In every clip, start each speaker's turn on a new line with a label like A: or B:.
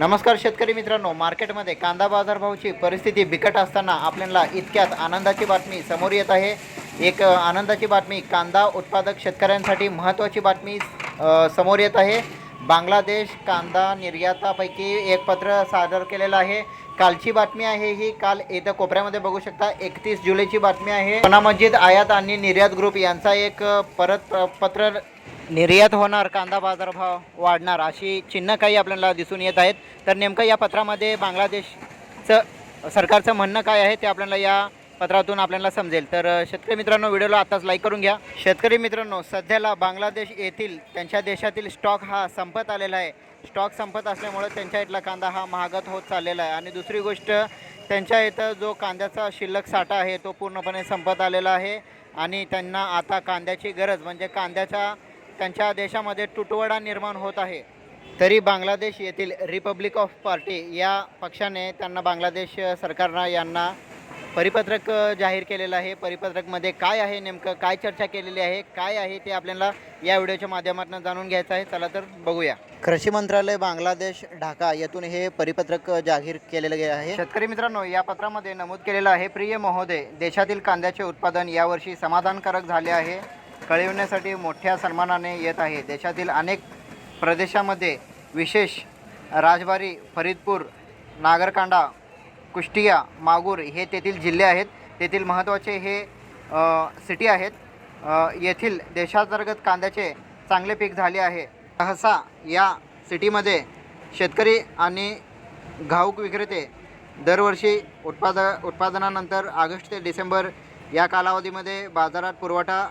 A: नमस्कार शेतकरी मित्रांनो मार्केटमध्ये कांदा बाजारभावाची परिस्थिती बिकट असताना आपल्याला इतक्यात आनंदाची बातमी समोर येत आहे. एक आनंदाची बातमी कांदा उत्पादक शेतकऱ्यांसाठी महत्त्वाची बातमी समोर येत आहे. बांगलादेश कांदा निर्यातापैकी एक पत्र सादर केलेलं आहे. कालची बातमी आहे ही काल इथं कोपऱ्यामध्ये बघू शकता एकतीस जुलैची बातमी आहे. पना मस्जिद आयात आणि निर्यात ग्रुप यांचा एक परत पत्र निर्यात होणार कांदा बाजारभाव वाढणार अशी चिन्ह काही आपल्याला दिसून येत आहेत. तर नेमकं या पत्रामध्ये बांगलादेशचं सरकारचं म्हणणं काय आहे ते आपल्याला या पत्रातून आपल्याला समजेल. तर शेतकरी मित्रांनो व्हिडिओला आताच लाईक करून घ्या. शेतकरी मित्रांनो सध्याला बांगलादेश येथील त्यांच्या देशातील स्टॉक हा संपत आलेला आहे. स्टॉक संपत असल्यामुळे त्यांच्या इथला कांदा हा महागत होत चाललेला आहे. आणि दुसरी गोष्ट त्यांच्या इथं जो कांद्याचा शिल्लक साठा आहे तो पूर्णपणे संपत आलेला आहे. आणि त्यांना आता कांद्याची गरज म्हणजे कांद्याच्या त्यांच्या देशामध्ये तुटवडा निर्माण होत आहे. तरी बांगलादेश येथील रिपब्लिक ऑफ पार्टी या पक्षाने त्यांना बांगलादेश सरकारनं यांना परिपत्रक जाहीर केलेलं आहे. परिपत्रकमध्ये काय आहे नेमकं काय चर्चा केलेली आहे काय आहे ते आपल्याला या व्हिडिओच्या माध्यमातून जाणून घ्यायचं आहे. चला तर बघूया. कृषी मंत्रालय बांगलादेश ढाका येथून हे परिपत्रक जाहीर केलेलं आहे. शेतकरी मित्रांनो या पत्रामध्ये नमूद केलेलं आहे प्रिय महोदय देशातील कांद्याचे उत्पादन यावर्षी समाधानकारक झाले आहे. कळविण्यासाठी मोठ्या सन्मानाने येत आहे. देशातील अनेक प्रदेशामध्ये विशेष राजबारी फरीदपूर नागरकांडा कुष्टिया मागूर हे तेथील जिल्हे आहेत. तेथील महत्त्वाचे हे सिटी आहेत. येथील देशांतर्गत कांद्याचे चांगले पीक झाले आहे. सहसा या सिटीमध्ये शेतकरी आणि घाऊक विक्रेते दरवर्षी उत्पाद उत्पादनानंतर ऑगस्ट ते डिसेंबर या कालावधीमध्ये बाजारात पुरवठा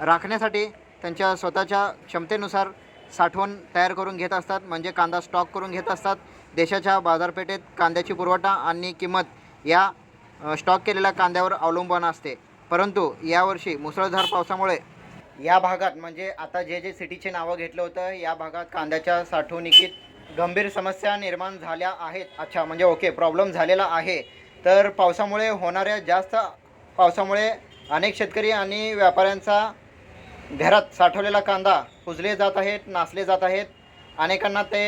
A: राखण्यासाठी त्यांच्या स्वतःच्या क्षमतेनुसार साठवण तयार करून घेत असतात. म्हणजे कांदा स्टॉक करून घेत असतात. देशाच्या बाजारपेठेत कांद्याची पुरवठा आणि किंमत या स्टॉक केलेल्या कांद्यावर अवलंबून असते. परंतु यावर्षी मुसळधार पावसामुळे या भागात म्हणजे आता जे जे सिटीचे नावं घेतलं होतं या भागात कांद्याच्या साठवणुकीत गंभीर समस्या निर्माण झाल्या आहेत. अच्छा म्हणजे ओके प्रॉब्लेम झालेला आहे. तर पावसामुळे होणाऱ्या जास्त पावसामुळे अनेक शेतकरी आणि व्यापाऱ्यांचा घरात साठवलेला कांदा कुजले जात आहेत नासले जात आहेत. अनेकांना ते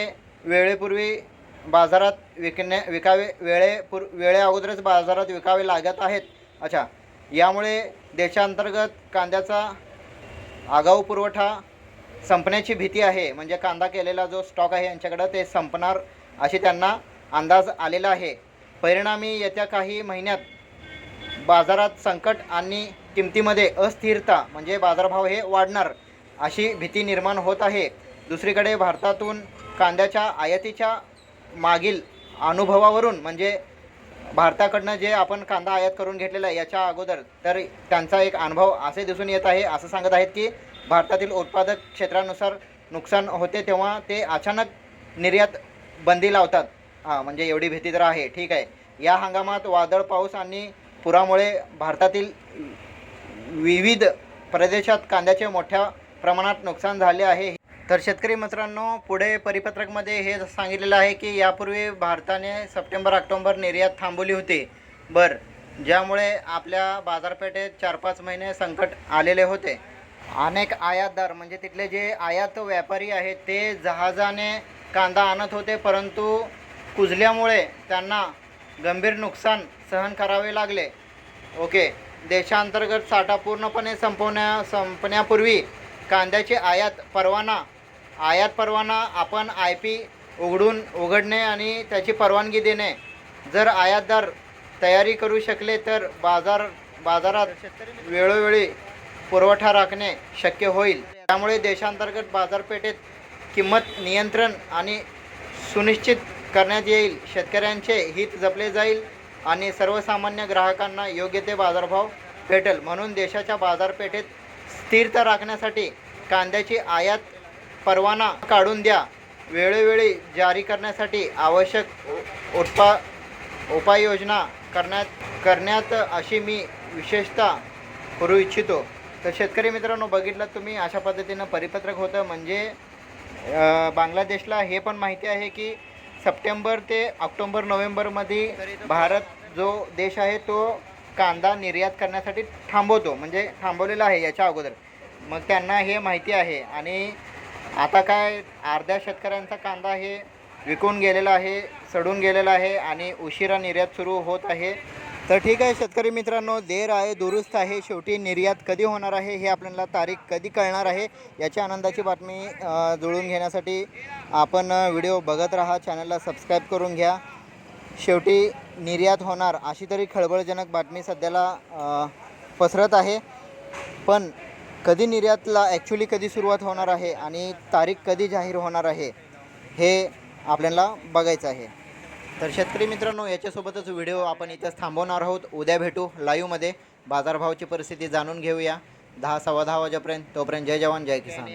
A: वेळेपूर्वी बाजारात विकणे विकावे वेळेपूर वेळे अगोदरच बाजारात विकावे लागत आहेत. अच्छा यामुळे देशांतर्गत कांद्याचा आगाऊ पुरवठा संपण्याची भीती आहे. म्हणजे कांदा केलेला जो स्टॉक आहे यांच्याकडं ते संपणार अशी त्यांना अंदाज आलेला आहे. परिणामी येत्या काही महिन्यात बाजारात संकट आणि किमतीमध्ये अस्थिरता म्हणजे बाजारभाव हे वाढणार अशी भीती निर्माण होत आहे. दुसरीकडे भारतातून कांद्याच्या आयातीच्या मागील अनुभवावरून म्हणजे भारताकडनं जे आपण कांदा आयात करून घेतलेला आहे याच्या अगोदर तर त्यांचा एक अनुभव असे दिसून येत आहे असं सांगत आहेत की भारतातील उत्पादक क्षेत्रानुसार नुकसान होते तेव्हा ते अचानक निर्यात बंदी लावतात. हां म्हणजे एवढी भीती तर आहे. ठीक आहे. या हंगामात वादळ पाऊस आणि पुरामुळे भारतातील विविध प्रदेशात कांद्याचे मोठ्या प्रमाणात नुकसान झाले आहे. तर शेतकरी मित्रांनो पुढे परिपत्रकमध्ये हे सांगितलेलं आहे की यापूर्वी भारताने सप्टेंबर ऑक्टोबर निर्यात थांबवली होती. बर ज्यामुळे आपल्या बाजारपेठेत चार पाच महिने संकट आलेले होते. अनेक आयातदार म्हणजे तिथले जे आयात व्यापारी आहेत ते जहाजाने कांदा आणत होते परंतु कुजल्यामुळे त्यांना गंभीर नुकसान सहन करावे लागले. ओके. देशांतर्गत साठा पूर्णपणे संपवण्या संपण्यापूर्वी कांद्याची आयात परवाना आयात परवाना आपण आय पी उघडून उघडणे आणि त्याची परवानगी देणे. जर आयातदार तयारी करू शकले तर बाजार बाजारात वेळोवेळी पुरवठा राखणे शक्य होईल. त्यामुळे देशांतर्गत बाजारपेठेत किंमत नियंत्रण आणि सुनिश्चित करण्यात येईल. शेतकऱ्यांचे हित जपले जाईल आणि सर्वसामान्य ग्राहकांना योग्य ते बाजारभाव भेटेल. म्हणून देशाच्या बाजारपेठेत स्थिरता राखण्यासाठी कांद्याची आयात परवाना काढून द्या. वेळोवेळी जारी करण्यासाठी आवश्यक उत्पा उपाययोजना करण्यात करण्यात अशी मी विशेषतः करू इच्छितो. तर शेतकरी मित्रांनो बघितलं तुम्ही अशा पद्धतीनं परिपत्रक होतं. म्हणजे बांगलादेशला हे पण माहिती आहे की सप्टेंबर ते ऑक्टोंबर नोव्हेंबरमध्ये भारत जो देश आहे तो कांदा निर्यात करण्यासाठी थांबवतो म्हणजे थांबवलेला आहे याच्या अगोदर. मग त्यांना हे माहिती आहे आणि आता काय अर्ध्या शेतकऱ्यांचा कांदा हे विकून गेलेला आहे सडून गेलेला आहे आणि उशिरा निर्यात सुरू होत आहे. तर ठीक आहे शेतकरी मित्रांनो देर आहे दुरुस्त आहे शेवटी निर्यात कधी होणार आहे हे आपल्याला तारीख कधी कळणार आहे याची आनंदाची बातमी जुळून घेण्यासाठी आपण व्हिडिओ बघत राहा चॅनलला सबस्क्राईब करून घ्या. शेवटी निर्यात होणार अशी तरी खळबळजनक बातमी सध्याला पसरत आहे. पण कधी निर्यातला ॲक्च्युली कधी सुरुवात होणार आहे आणि तारीख कधी जाहीर होणार आहे हे आपल्याला बघायचं आहे. तर शेतकरी मित्रांनो याच्यासोबतच व्हिडिओ आपण इथंच थांबवणार आहोत. उद्या भेटू लाईव्हमध्ये. बाजारभावाची परिस्थिती जाणून घेऊया. दहा सव्वा दहा वाजेपर्यंत. तोपर्यंत जय जवान जय किसान.